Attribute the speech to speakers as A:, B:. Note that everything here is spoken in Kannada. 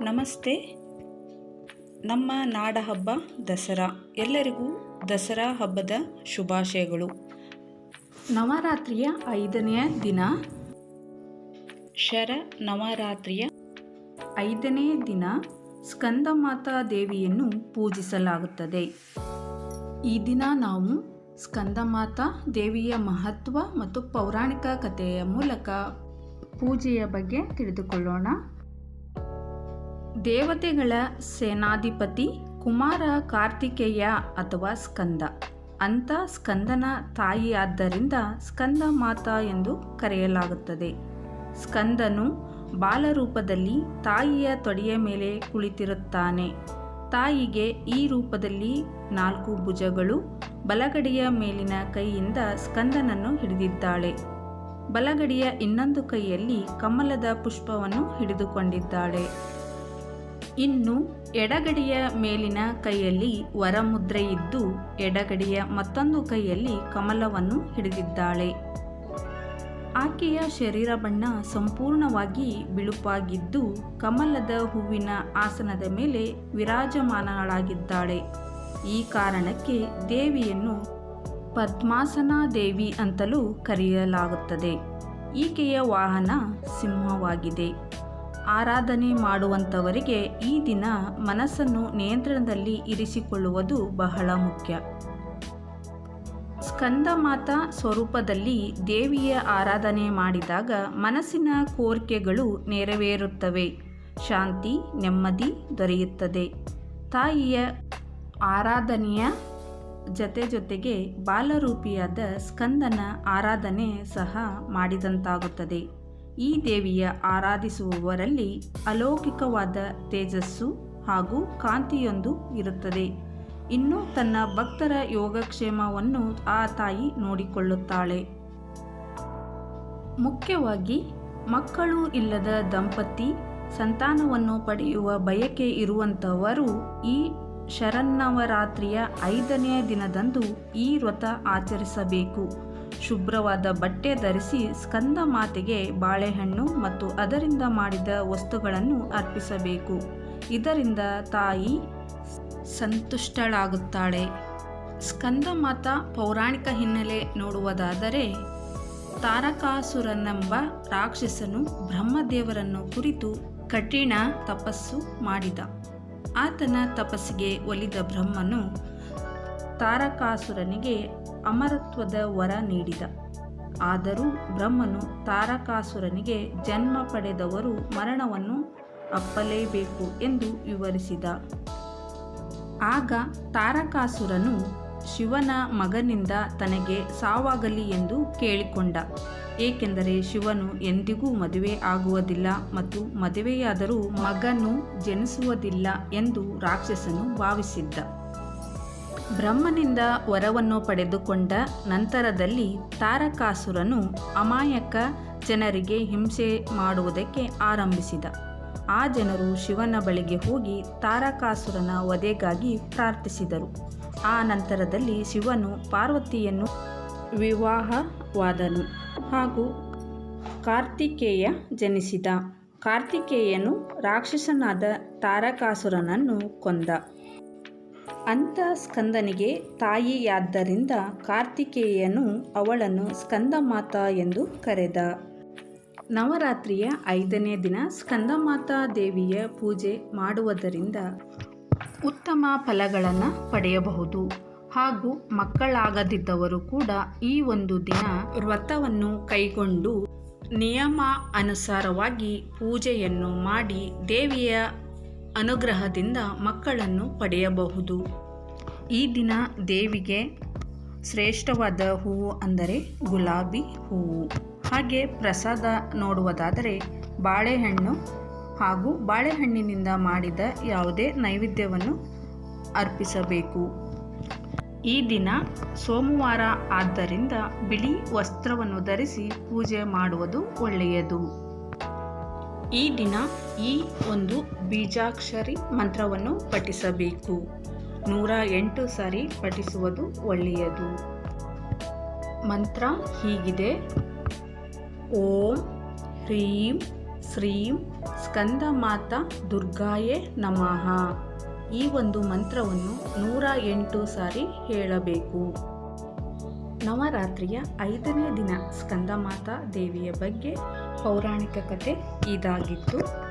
A: ನಮಸ್ತೆ. ನಮ್ಮ ನಾಡ ಹಬ್ಬ ದಸರಾ. ಎಲ್ಲರಿಗೂ ದಸರಾ ಹಬ್ಬದ ಶುಭಾಶಯಗಳು. ನವರಾತ್ರಿಯ ಐದನೆಯ ದಿನ. ಶರ ನವರಾತ್ರಿಯ ಐದನೇ ದಿನ ಸ್ಕಂದಮಾತಾ ದೇವಿಯನ್ನು ಪೂಜಿಸಲಾಗುತ್ತದೆ. ಈ ದಿನ ನಾವು ಸ್ಕಂದಮಾತಾ ದೇವಿಯ ಮಹತ್ವ ಮತ್ತು ಪೌರಾಣಿಕ ಕಥೆಯ ಮೂಲಕ ಪೂಜೆಯ ಬಗ್ಗೆ ತಿಳಿದುಕೊಳ್ಳೋಣ. ದೇವತೆಗಳ ಸೇನಾಧಿಪತಿ ಕುಮಾರ ಕಾರ್ತಿಕೇಯ ಅಥವಾ ಸ್ಕಂದ. ಅಂತ ಸ್ಕಂದನ ತಾಯಿಯಾದ್ದರಿಂದ ಸ್ಕಂದ ಮಾತಾ ಎಂದು ಕರೆಯಲಾಗುತ್ತದೆ. ಸ್ಕಂದನು ಬಾಲರೂಪದಲ್ಲಿ ತಾಯಿಯ ತೊಡೆಯ ಮೇಲೆ ಕುಳಿತಿರುತ್ತಾನೆ. ತಾಯಿಗೆ ಈ ರೂಪದಲ್ಲಿ ನಾಲ್ಕು ಭುಜಗಳು, ಬಲಗಡೆಯ ಮೇಲಿನ ಕೈಯಿಂದ ಸ್ಕಂದನನ್ನು ಹಿಡಿದಿದ್ದಾಳೆ. ಬಲಗಡೆಯ ಇನ್ನೊಂದು ಕೈಯಲ್ಲಿ ಕಮಲದ ಪುಷ್ಪವನ್ನು ಹಿಡಿದುಕೊಂಡಿದ್ದಾಳೆ. ಇನ್ನು ಎಡಗಡೆಯ ಮೇಲಿನ ಕೈಯಲ್ಲಿ ವರಮುದ್ರೆ ಇದ್ದು ಎಡಗಡೆಯ ಮತ್ತೊಂದು ಕೈಯಲ್ಲಿ ಕಮಲವನ್ನು ಹಿಡಿದಿದ್ದಾಳೆ. ಆಕೆಯ ಶರೀರ ಬಣ್ಣ ಸಂಪೂರ್ಣವಾಗಿ ಬಿಳುಪಾಗಿದ್ದು ಕಮಲದ ಹೂವಿನ ಆಸನದ ಮೇಲೆ ವಿರಾಜಮಾನಳಾಗಿದ್ದಾಳೆ. ಈ ಕಾರಣಕ್ಕೆ ದೇವಿಯನ್ನು ಪದ್ಮಾಸನ ದೇವಿ ಅಂತಲೂ ಕರೆಯಲಾಗುತ್ತದೆ. ಈಕೆಯ ವಾಹನ ಸಿಂಹವಾಗಿದೆ. ಆರಾಧನೆ ಮಾಡುವಂಥವರಿಗೆ ಈ ದಿನ ಮನಸ್ಸನ್ನು ನಿಯಂತ್ರಣದಲ್ಲಿ ಇರಿಸಿಕೊಳ್ಳುವುದು ಬಹಳ ಮುಖ್ಯ. ಸ್ಕಂದಮಾತಾ ಸ್ವರೂಪದಲ್ಲಿ ದೇವಿಯ ಆರಾಧನೆ ಮಾಡಿದಾಗ ಮನಸ್ಸಿನ ಕೋರಿಕೆಗಳು ನೆರವೇರುತ್ತವೆ. ಶಾಂತಿ, ನೆಮ್ಮದಿ ದೊರೆಯುತ್ತದೆ. ತಾಯಿಯ ಆರಾಧನೆಯ ಜೊತೆ ಜೊತೆಗೆ ಬಾಲರೂಪಿಯಾದ ಸ್ಕಂದನ ಆರಾಧನೆ ಸಹ ಮಾಡಿದಂತಾಗುತ್ತದೆ. ಈ ದೇವಿಯ ಆರಾಧಿಸುವವರಲ್ಲಿ ಅಲೌಕಿಕವಾದ ತೇಜಸ್ಸು ಹಾಗೂ ಕಾಂತಿಯೊಂದು ಇರುತ್ತದೆ. ಇನ್ನು ತನ್ನ ಭಕ್ತರ ಯೋಗಕ್ಷೇಮವನ್ನು ಆ ತಾಯಿ ನೋಡಿಕೊಳ್ಳುತ್ತಾಳೆ. ಮುಖ್ಯವಾಗಿ, ಮಕ್ಕಳು ಇಲ್ಲದ ದಂಪತಿ ಸಂತಾನವನ್ನು ಪಡೆಯುವ ಬಯಕೆ ಇರುವಂಥವರು ಈ ಶರನ್ನವರಾತ್ರಿಯ ಐದನೆಯ ದಿನದಂದು ಈ ವ್ರತ ಆಚರಿಸಬೇಕು. ಶುಭ್ರವಾದ ಬಟ್ಟೆ ಧರಿಸಿ ಸ್ಕಂದ ಮಾತೆಗೆ ಬಾಳೆಹಣ್ಣು ಮತ್ತು ಅದರಿಂದ ಮಾಡಿದ ವಸ್ತುಗಳನ್ನು ಅರ್ಪಿಸಬೇಕು. ಇದರಿಂದ ತಾಯಿ ಸಂತುಷ್ಟಳಾಗುತ್ತಾಳೆ. ಸ್ಕಂದ ಮಾತಾ ಪೌರಾಣಿಕ ಹಿನ್ನೆಲೆ ನೋಡುವುದಾದರೆ, ತಾರಕಾಸುರನೆಂಬ ರಾಕ್ಷಸನು ಬ್ರಹ್ಮದೇವರನ್ನು ಕುರಿತು ಕಠಿಣ ತಪಸ್ಸು ಮಾಡಿದ. ಆತನ ತಪಸ್ಸಿಗೆ ಒಲಿದ ಬ್ರಹ್ಮನು ತಾರಕಾಸುರನಿಗೆ ಅಮರತ್ವದ ವರ ನೀಡಿದ. ಆದರೂ ಬ್ರಹ್ಮನು ತಾರಕಾಸುರನಿಗೆ ಜನ್ಮ ಪಡೆದವರು ಮರಣವನ್ನು ಅಪ್ಪಲೇಬೇಕು ಎಂದು ವಿವರಿಸಿದ. ಆಗ ತಾರಕಾಸುರನು ಶಿವನ ಮಗನಿಂದ ತನಗೆ ಸಾವಾಗಲಿ ಎಂದು ಕೇಳಿಕೊಂಡ. ಏಕೆಂದರೆ ಶಿವನು ಎಂದಿಗೂ ಮದುವೆ ಆಗುವುದಿಲ್ಲ ಮತ್ತು ಮದುವೆಯಾದರೂ ಮಗನು ಜನಿಸುವುದಿಲ್ಲ ಎಂದು ರಾಕ್ಷಸನು ಭಾವಿಸಿದ್ದ. ಬ್ರಹ್ಮನಿಂದ ವರವನ್ನು ಪಡೆದುಕೊಂಡ ನಂತರದಲ್ಲಿ ತಾರಕಾಸುರನು ಅಮಾಯಕ ಜನರಿಗೆ ಹಿಂಸೆ ಮಾಡುವುದಕ್ಕೆ ಆರಂಭಿಸಿದ. ಆ ಜನರು ಶಿವನ ಬಳಿಗೆ ಹೋಗಿ ತಾರಕಾಸುರನ ವಧೆಗಾಗಿ ಪ್ರಾರ್ಥಿಸಿದರು. ಆ ನಂತರದಲ್ಲಿ ಶಿವನು ಪಾರ್ವತಿಯನ್ನು ವಿವಾಹವಾದನು ಹಾಗೂ ಕಾರ್ತಿಕೇಯ ಜನಿಸಿದ. ಕಾರ್ತಿಕೇಯನು ರಾಕ್ಷಸನಾದ ತಾರಕಾಸುರನನ್ನು ಕೊಂದ. ಅಂತ ಸ್ಕಂದನಿಗೆ ತಾಯಿಯಾದ್ದರಿಂದ ಕಾರ್ತಿಕೇಯನು ಅವಳನ್ನು ಸ್ಕಂದಮಾತಾ ಎಂದು ಕರೆದ. ನವರಾತ್ರಿಯ ಐದನೇ ದಿನ ಸ್ಕಂದಮಾತಾ ದೇವಿಯ ಪೂಜೆ ಮಾಡುವುದರಿಂದ ಉತ್ತಮ ಫಲಗಳನ್ನು ಪಡೆಯಬಹುದು ಹಾಗೂ ಮಕ್ಕಳಾಗದಿದ್ದವರು ಕೂಡ ಈ ಒಂದು ದಿನ ವ್ರತವನ್ನು ಕೈಗೊಂಡು ನಿಯಮ ಅನುಸಾರವಾಗಿ ಪೂಜೆಯನ್ನು ಮಾಡಿ ದೇವಿಯ ಅನುಗ್ರಹದಿಂದ ಮಕ್ಕಳನ್ನು ಪಡೆಯಬಹುದು. ಈ ದಿನ ದೇವಿಗೆ ಶ್ರೇಷ್ಠವಾದ ಹೂವು ಅಂದರೆ ಗುಲಾಬಿ ಹೂವು. ಹಾಗೆ ಪ್ರಸಾದ ನೋಡುವುದಾದರೆ ಬಾಳೆಹಣ್ಣು ಹಾಗೂ ಬಾಳೆಹಣ್ಣಿನಿಂದ ಮಾಡಿದ ಯಾವುದೇ ನೈವೇದ್ಯವನ್ನು ಅರ್ಪಿಸಬೇಕು. ಈ ದಿನ ಸೋಮವಾರ ಆದ್ದರಿಂದ ಬಿಳಿ ವಸ್ತ್ರವನ್ನು ಧರಿಸಿ ಪೂಜೆ ಮಾಡುವುದು ಒಳ್ಳೆಯದು. ಈ ದಿನ ಈ ಒಂದು ಬೀಜಾಕ್ಷರಿ ಮಂತ್ರವನ್ನು ಪಠಿಸಬೇಕು. ನೂರ ಎಂಟು ಸಾರಿ ಪಠಿಸುವುದು ಒಳ್ಳೆಯದು. ಮಂತ್ರ ಹೀಗಿದೆ. ಓಂ ಹ್ರೀಂ ಶ್ರೀಂ ಸ್ಕಂದಮಾತಾ ದುರ್ಗಾಯೇ ನಮಃ. ಈ ಒಂದು ಮಂತ್ರವನ್ನು ನೂರ ಎಂಟು ಸಾರಿ ಹೇಳಬೇಕು. ನವರಾತ್ರಿಯ ಐದನೇ ದಿನ ಸ್ಕಂದಮಾತಾ ದೇವಿಯ ಬಗ್ಗೆ ಪೌರಾಣಿಕ ಕಥೆ ಇದಾಗಿತ್ತು.